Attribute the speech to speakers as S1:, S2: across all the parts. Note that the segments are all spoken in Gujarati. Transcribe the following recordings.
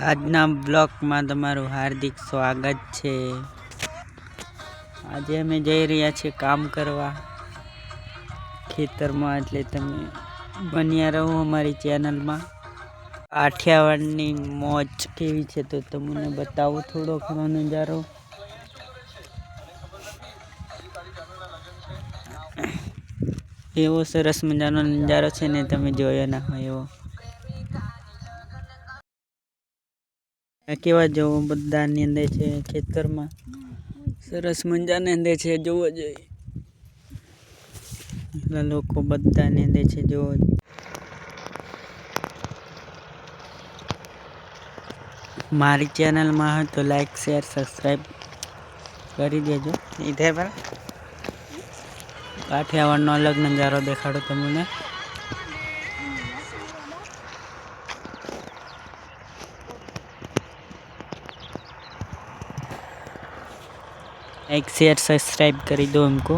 S1: આજના બ્લોકમાં તમારું હાર્દિક સ્વાગત છે. આજે અમે જઈ રહ્યા છીએ કામ કરવા. ખેતરમાં, એટલે તમે બન્યા રહો અમારી ચેનલમાં. આઠિયાવાડની મોજ કેવી છે તો તમને બતાવો થોડો ઘણો નજારો. એવો સરસ મજાનો નજારો છે ને તમે જોયો ના હોય એવો. કેવા જવો બધા નીંદે છે ખેતરમાં? સરસ મજા નીંદે છે જોવો જોઈએ એટલા લોકો બધા નીંદે છે જોવો મારી ચેનલમાં હોય તો લાઈક શેર સબસ્ક્રાઈબ કરી દેજો. ઇધર પર. કાઠિયાવાડનો અલગ નજારો દેખાડો તમને. लाइक शेयर सब्सक्राइब કરી દો हमको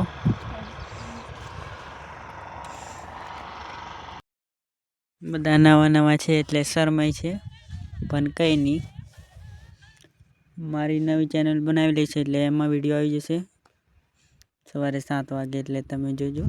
S1: બધા નવા નવા છે એટલે શરમાય છે પણ કંઈ નહીં મારી નવી ચેનલ બનાવેલી છે એટલે એમાં વિડીયો આવી જશે સવારે સાત વાગે એટલે તમે જોજો